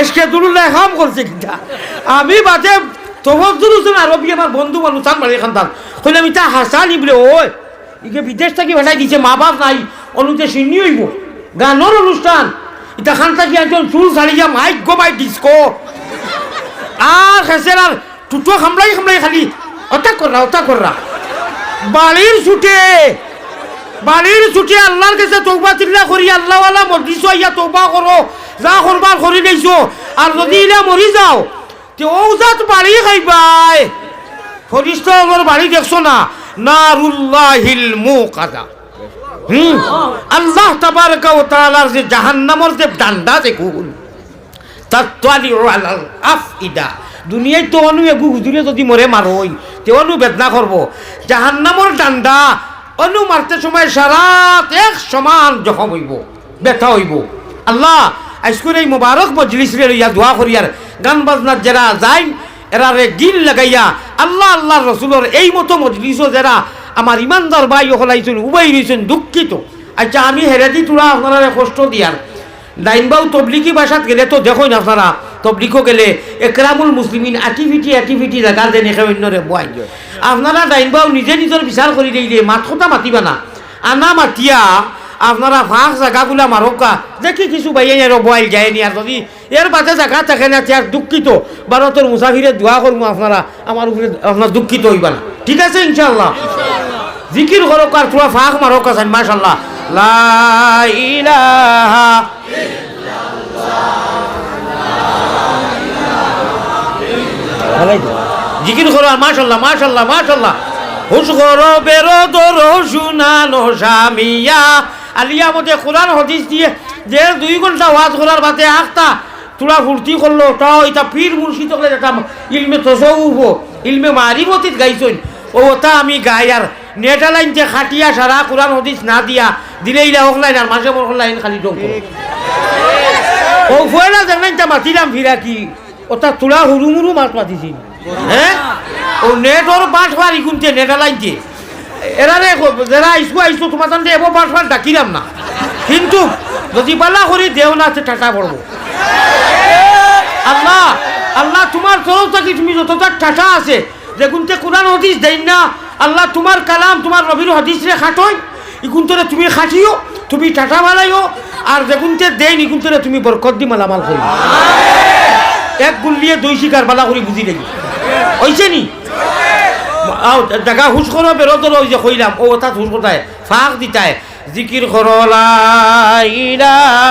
SK দুরুল্লাহ কাম করছে কিনা আমি বাদে তোমার দুরুজন আরবি আমার বন্ধু মানুষ, চান বাড়ি খান্তান কইলাম ইটা হাসানি বলে, ওই, ইকে বিদেশ থেকে ভাষাই দিছে, মা বাপ নাই, অনুতে চিনি হইব। গানের অনুষ্ঠান। ইটা খান থাকি একজন চুল ছাড়িয়া মাইক গো মাই ডিস্কো? আর খেসের আর টুটো খামলাই খামলাই খালি, অতা কররা অতা কররা। বাড়ির ছুটে বাড়ির ছুটে আল্লাহর কাছে তৌবা চিল্লা করি, আল্লাহওয়ালা মসজিদ ইয়া তৌবা করো। যা করবার করি দিয়েছ আর যদি ইলা মরি যাও, তে ও জাত বাড়ি খাইবাই ফরিস্ত আমার বাড়ি দেখছ না? নারুল্লাহিল মুকাদা হুম? আল্লাহ তাবারকা ও তাআলার যে জাহান্নামর যে ডান্ডা দেখুন তাত্তালি আলাল আফইদা। দুনিয়ায় তো অনু এগু হুজুরে যদি মরে মারই তে অনু বেদনা করব জাহান্নামর ডান্ডা অনু মারতে সময় সারা এক সমান জখম হইব ব্যথা হইব। আল্লাহ আজকের এই মোবারক মজলিস দোয়া করিয়ার। গান বাজনার যারা যাই এরা রে গিল লাগাইয়া আল্লাহ আল্লাহ রসুলের এই মতো মজলিসও যারা আমার ইমানদার ভাই হলাইছেন, উবাই রয়েছেন দুঃখিত। আচ্ছা আমি হেরে দি তোরা আপনারা কষ্ট দিয়ার। ডাইনবাউ তবলিকি ভাষাত গেলে তো দেখোই না আপনারা তবলিকও গেলে একরামুল মুসলিমিন অ্যাক্টিভিটি অ্যাক্টিভিটি জায়গা যেন একে অন্যরে বয়। আপনারা ডাইনবাউ নিজে নিজের বিচার করে দিয়ে মাত কথা মাতিবা না। আনা মাতিয়া আপনারা ফাঁক জায়গাগুলা মারকা দেখি কিছু বাইয়ে আর বয়াল যায়নি আর যদি এর বাদে জায়গা থাকে না আর দুঃখিত। ভারতের মুসাফিরে দোয়া করব আপনারা আমার উপরে আপনার দুঃখিত হইবা না ঠিক আছে ইনশাল্লাহ জিকির করক আর তোরা ফাঁক মারক আছেন মাশাল্লাহ লা ইলাহা জিকির করো আর মাশাল্লাহ মাশাল্লাহ মাশাল্লাহ হুস করো বেরো দরো শুনানো স্বামীয়া। আলিয়া মতে কোরআন হদিস দিয়ে যে দুই ঘণ্টা ওয়াজ করার বাদে আখতা তোরা ফুর্তি করল, তাও এটা পীর মুর্শিদ হলে এটা ইলমে তসৌফ ইলমে মারিমতিত গাইছইন ও ওটা আমি গাই আর নেটা লাইন যে খাটিয়া সারা কোরআন হদিস না দিয়া দিলেই হোক লাইন আর মাসে বড় লাইন খালি ডং ও ফয়লা জানাই তা মাতিলাম ফিরা কি? ওটা তোলা হুরু মুরু মাছ মাতিছি হ্যাঁ? ও নেটর বাঁশ ফারি কুনতে নেটা লাইনতে এরা রে যারা আইসু আইসু তোমার তান্তে এবার বাঁশ ফার ডাকিলাম না। কিন্তু যদি পালা করি, দেও না সে টাটা পড়ব আল্লাহ আল্লাহ, তোমার তরফ থেকে তুমি যতটা টাটা আছে যে গুনতে কোরআন হদিস দেই না, আল্লাহ তোমার কালাম, তোমার রবির হদিস রে খাটই ইগুন্তরে তুমি খাটিও, তুমি টাটা বালাইও আর যেগুনতে দেই নিগুন্তরে তুমি বরকত দি মালামাল করি এক গুল্লিয়ে দুই শিকার বালা করে বুঝি দেখি। হইছে নি? আও, হুঁচ করো বেরোতো ওই যে কইলাম ও তাত হুঁচ কোথায় ফাঁক দিতায় জিকির করো লা ইলাহা